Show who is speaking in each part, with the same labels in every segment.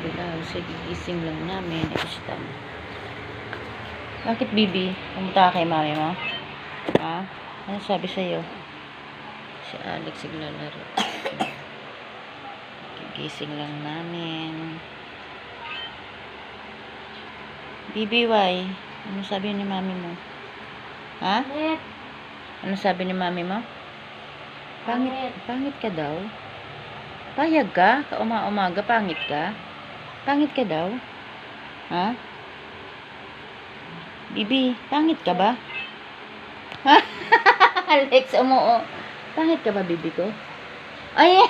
Speaker 1: Bilal. Sige, gising lang namin. Istan. Bakit, Bibi? Pumunta ka kay mami mo? Ha? Ano sabi sa'yo? Si Alex naglalaro. Gigising lang namin. Bibi, why? Ano sabi ni mami mo? Ha? Ano sabi ni mami mo? Pangit,
Speaker 2: Pangit.
Speaker 1: pangit ka daw? Payag ka? Kauma-umaga, pangit ka? Pangit ka daw? Ha? Bibi, pangit ka ba? Ha? Alex, umuo. Pangit ka ba, bibi ko? Ay!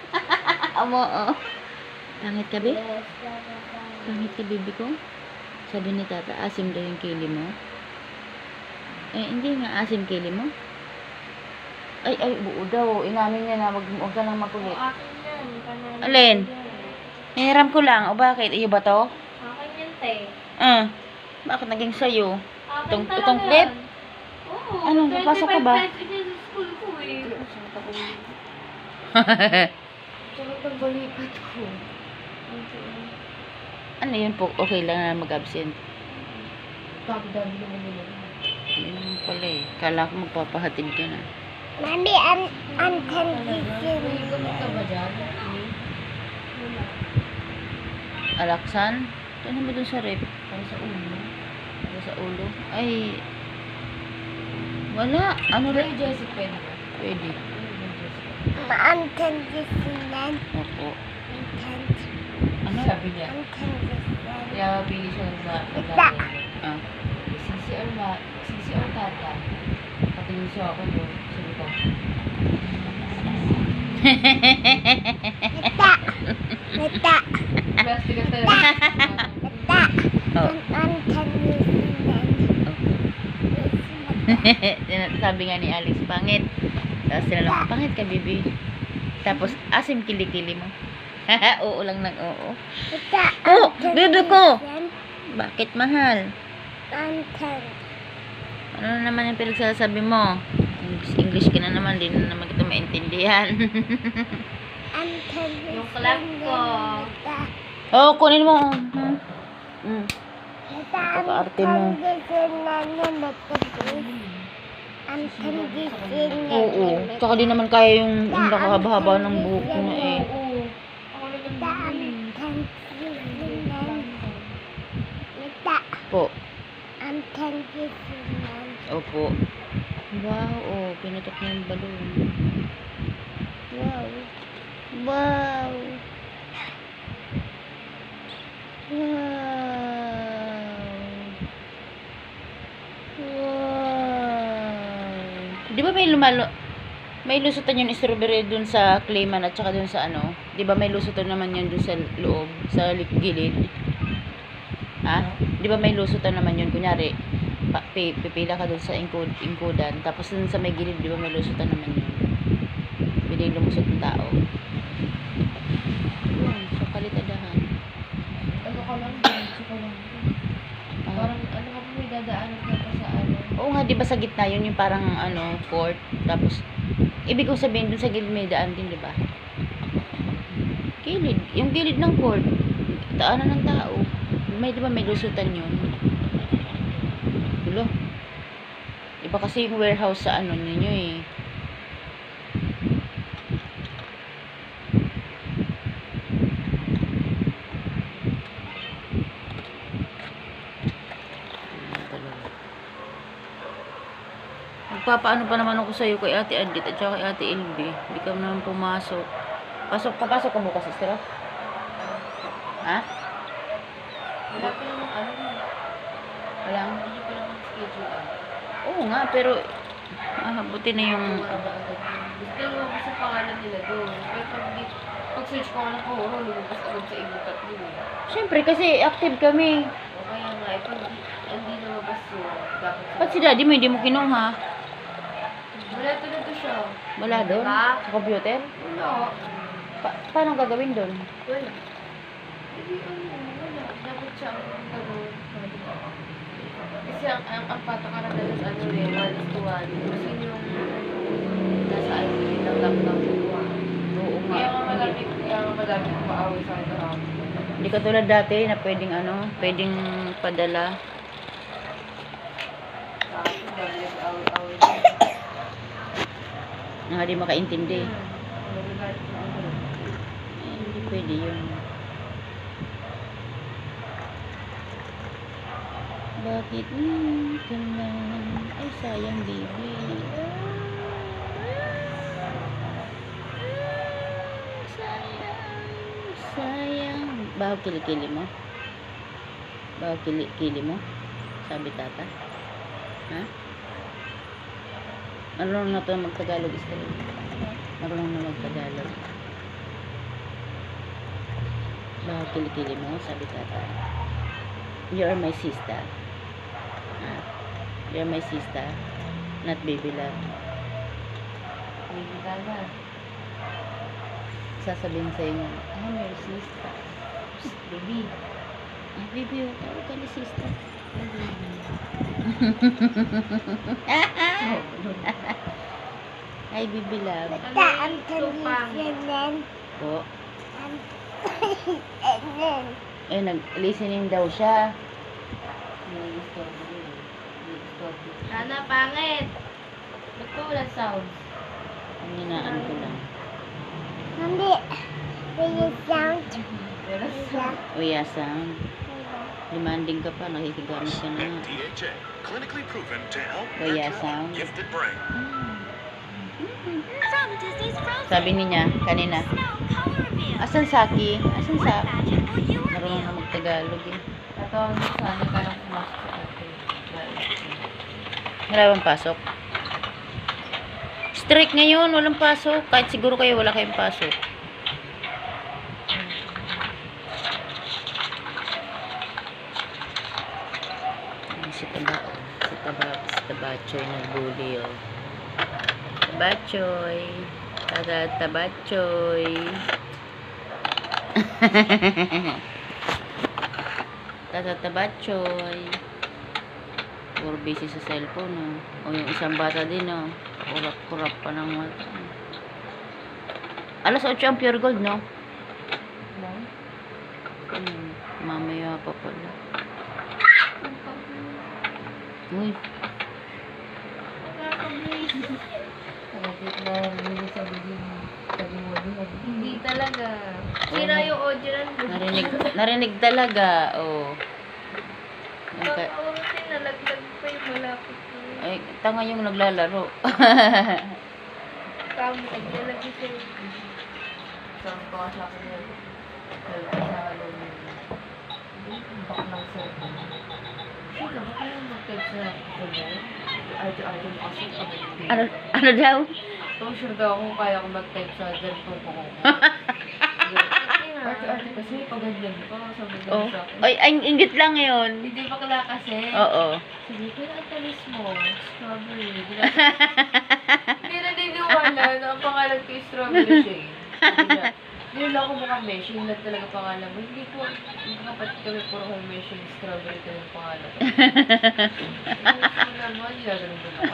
Speaker 1: umuo. Pangit ka?
Speaker 2: Yes.
Speaker 1: Pangit ka, bibi ko? Sabi ni tata, asim daw yung kili mo. Eh, hindi nga asim kili mo. Ay, ay, buo daw. Inamin niya na, wag, wag ka nang makulit. Alin? Hiniram ko lang. O bakit? Iyo ba to?
Speaker 2: Akin yan, te.
Speaker 1: Ah. Bakit naging sayo?
Speaker 2: Akin
Speaker 1: Itong-
Speaker 2: talaga
Speaker 1: itong clip?
Speaker 2: Oo.
Speaker 1: Ano, napasok ka ba?
Speaker 2: 25 pesos yan sa school ko eh. Sarap ang balikat ko.
Speaker 1: ano yun po? Okay lang na mag-absent.
Speaker 2: Bagdad naman nila.
Speaker 1: Yun naman pala eh. Kala ko magpapahatid ka na.
Speaker 3: Mami, an anten
Speaker 2: May gamit ka ba dyan? Wala.
Speaker 1: Alaksan? Ano mo dun sa rep?
Speaker 2: Para sa ulo.
Speaker 1: Para sa ulo? Ay. Wala. Ano
Speaker 2: Ano
Speaker 1: rin?
Speaker 2: pwede ba?
Speaker 1: Pwede.
Speaker 2: Ano ba,
Speaker 3: anten gisinan.
Speaker 1: Opo. Ano?
Speaker 2: Sabi niya.
Speaker 3: gisinan.
Speaker 2: Kaya bili siya ng mga
Speaker 3: Ita.
Speaker 1: Ah.
Speaker 2: CCR ma, CCR tata. Patingin siya ako doon. Sabi ko,
Speaker 3: Nata, nata,
Speaker 2: plastic
Speaker 1: Oh. Sabi nga ni Alex, pangit. Tapos sila lang, pangit ka, bibi. Tapos, asim kilikili mo. oo lang ng oo. Oh, bebe ko! Bakit mahal? Ano na naman yung pinagsasabi mo? English, English ka na naman, di na naman kita maintindihan.
Speaker 2: Yung clock ko.
Speaker 1: Oh, kunin mo. Hmm? Mm.
Speaker 3: nata,
Speaker 1: Pagka-arte mo.
Speaker 3: gisinan.
Speaker 1: Oo. Tsaka di naman kaya yung, yung nakakabahaba ng buhok na eh. Po. Opo. Wow, oh, pinutok niya yung balon. Wow. Wow. Wow. Wow. Di ba may lumalo may lusutan yung strawberry dun sa Clayman at saka dun sa ano? Di ba may lusutan naman yun dun sa loob, sa gilid? Ha? Di ba may lusutan naman yun? Kunyari, pa, pi, pipila ka dun sa ingkod, ingkodan, tapos dun sa may gilid, di ba may lusutan naman yun? Pwede lumusot ng tao. Yun, sa kalitadahan.
Speaker 2: Ano ka lang. Parang ano ka may dadaanan ka pa sa ano.
Speaker 1: Oo nga, di ba sa gitna yun yung parang ano, court, tapos, ibig kong sabihin dun sa gilid may daan din, di ba? Gilid, yung gilid ng court, daanan ng tao. May, di ba may lusutan yun? Gulo. Iba kasi yung warehouse sa ano ninyo eh. Magpapaano pa naman ako sa'yo kay Ate Adit at saka kay Ate Ilby. Hindi ka naman pumasok. Pasok, papasok ka bukas, sister? ah? Ha?
Speaker 2: Wala pa namang ano.
Speaker 1: Walang?
Speaker 2: Hindi pa naman schedule ah.
Speaker 1: Oo nga, pero ah, buti na yung...
Speaker 2: Gusto lumabas sa pangalan nila doon. Pero pag, di- pag search ko nga ng kahuro, lumabas agad sa ibo tatlo. eh.
Speaker 1: Siyempre, kasi active kami.
Speaker 2: O kaya nga, eh, pag hindi lumabas yun, dapat.
Speaker 1: Ba't si daddy mo hindi mo kinuha?
Speaker 2: Wala talaga siya.
Speaker 1: Wala doon?
Speaker 2: Diba?
Speaker 1: Sa computer?
Speaker 2: Wala.
Speaker 1: Pa- paano gagawin doon?
Speaker 2: Wala. Hindi ano, wala. Dapat siya ang gano'n. Kasi ang, ang, ang patakaran na sa ano eh, one to one. Kasi yung nasa ano, yung laptop ko.
Speaker 1: Oo nga.
Speaker 2: Kaya nga madami, kaya nga madami maaway sa kahapon.
Speaker 1: Hindi ka tulad dati na pwedeng ano, pwedeng padala.
Speaker 2: Akin, dami na
Speaker 1: Na hindi makaintindi.
Speaker 2: Hmm.
Speaker 1: Eh, hindi pwede yun. Bakit mm, ka lang? Ay, sayang, baby. Sayang, sayang. Bahaw kilikili mo? Bahaw kilikili mo? Sabi tata. Ha? Marunong na to magtagalog Israel. Marunong na magtagalog. Bahaw kilikili mo? Sabi tata. You are my sister. Ah, you are my sister. Not baby love.
Speaker 2: Ka na.
Speaker 1: Sasabihin sa'yo nga, I'm your sister.
Speaker 2: Psst, Baby.
Speaker 1: Ah, baby, oh, tawag ka ni sister. Hi, baby love.
Speaker 3: Tita, I'm conditioning.
Speaker 1: Po. Eh, nag-listening daw siya.
Speaker 2: Sana pangit. Wala sounds?
Speaker 1: Ang hinaan ko lang.
Speaker 3: Hindi. Will you sound?
Speaker 2: Wala sound.
Speaker 1: Uya sound. Demanding ka pa, nakikigamit ka na nga.
Speaker 4: DHA, clinically proven to help
Speaker 1: Kuya
Speaker 4: nurture
Speaker 1: Sam.
Speaker 4: our gifted brain.
Speaker 5: From Disney's Frozen.
Speaker 1: Sabi niya, kanina, asan Saki? Asan
Speaker 5: What
Speaker 1: sa?
Speaker 5: magic will you
Speaker 1: Marunong na magtagalog eh.
Speaker 2: Tatawag mo sana ka lang pumasok sa atin.
Speaker 1: Wala bang pasok? Strict ngayon, walang pasok. Kahit siguro kayo wala kayong pasok. Ay, Si Taba, si Taba, si Tabachoy nagbuli oh. Tabachoy. Tada Tabachoy. Tada Tabachoy. Puro busy sa cellphone, oh. O yung isang bata din, oh. Kurap-kurap pa ng mata. Alas 8 ang pure gold, no? Hmm, mamaya pa pala. Uy,
Speaker 2: Nakakit na hindi. Sabi mo din. Hindi talaga. Sira yung audio nun.
Speaker 1: narinig, narinig talaga, oh. Nagka-
Speaker 2: Pag-auritin, nalaglag pa yung malapit ko.
Speaker 1: ay, tanga yung naglalaro.
Speaker 2: Kamo, ay nalaglag siya. Saan pa sa akin yan? Sa. Bak ng cellphone.
Speaker 1: Ano, ano daw?
Speaker 2: So, sure daw kung kaya ko mag-type sa cellphone ko. Ate-ate kasi pag ganyan pa, sabi
Speaker 1: Oh.
Speaker 2: sa akin.
Speaker 1: Ay, ay, ingit lang yun.
Speaker 2: Hindi bakla kasi.
Speaker 1: Oo.
Speaker 2: Sabi ko, ang tamis mo. Strawberry. Hindi na- Hindi na niniwala na ang pangalan ko yung strawberry shade. Sabi niya, Nila ako mukhang meshing na talaga pangalan mo. Hindi ko, yung kapatid kami puro kong meshing strawberry talaga pangalan ko. Hindi naman, ginaganon ko ako.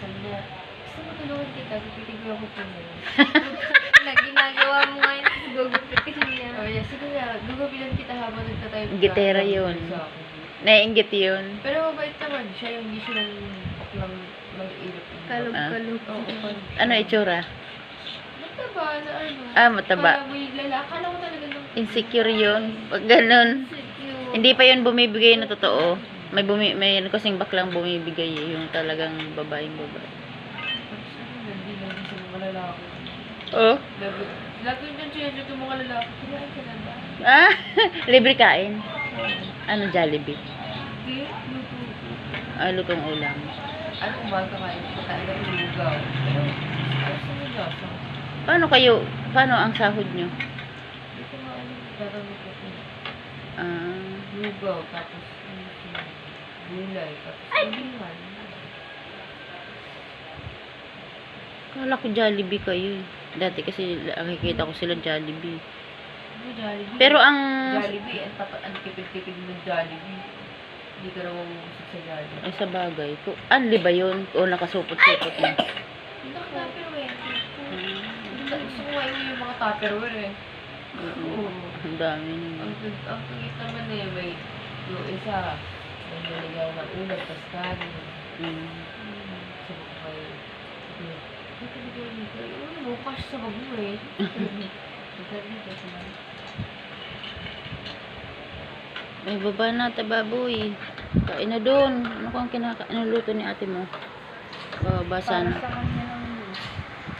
Speaker 2: Sabi niya, gusto mo tulungan kita, titigil ako po mo. na ginagawa mo ngayon, gugupitin niya. Sabi niya, sige na, gugupitin kita habang nagtatayo ka."
Speaker 1: Gitera yun. Naiingit yun.
Speaker 2: Pero mabait naman siya, yung hindi siya ng baklang mag-ilip.
Speaker 1: Kalog-kalog.
Speaker 2: Oo, kalog.
Speaker 1: Ano itsura?
Speaker 2: Mataba na ano.
Speaker 1: Ah, mataba.
Speaker 2: Mo yung lalaki. Ko talaga nung
Speaker 1: Insecure yun. Pag ganun.
Speaker 2: insecure.
Speaker 1: Hindi pa yun bumibigay na totoo. May bumi may ano kasing baklang bumibigay eh, yung talagang babaeng babae.
Speaker 2: Hindi lang sa mga lalaki.
Speaker 1: Oh.
Speaker 2: Lagi, lagi yung siya yung mga lalaki. Kinain ka na ba?
Speaker 1: Ah, libre kain. Ano Jollibee?
Speaker 2: Hindi, luto.
Speaker 1: Ah, lutong ulam.
Speaker 2: Ano umaga kain? Pagkain ng lugaw. Ayos na yung lasa.
Speaker 1: Paano kayo, paano ang sahod nyo?
Speaker 2: Ko nga. Gagamit ako.
Speaker 1: Ah,
Speaker 2: Lugaw, tapos ano gulay, tapos ulingan.
Speaker 1: kala ko Jollibee kayo eh. Dati kasi nakikita ko sila Jollibee.
Speaker 2: Jollibee?
Speaker 1: Pero ang
Speaker 2: Jollibee, ang tapat, ang tipid-tipid ng Jollibee. Hindi ka naman mamusik sa Jollibee.
Speaker 1: ay sa bagay ko, anli ba yun? O nakasupot-supot na?
Speaker 2: Hindi ka na, pero. Gusto ko yung mga tupperware eh.
Speaker 1: Oo. Ang dami
Speaker 2: Ang,
Speaker 1: naman.
Speaker 2: ang tuwis naman eh, may yung isa, may niligaw ng ulam, tas kanin.
Speaker 1: Mm.
Speaker 2: Hmm, sabi ko kay, sabi niya, "Ay, talaga yun, ano mo, cash sa bag mo eh. Sabi niya, "Kasi na."
Speaker 1: Ay, baba na, tababoy. Kain na doon. Ano kang kinaka... Ano luto ni ate mo? Oh, basa na.
Speaker 3: Para sa kanya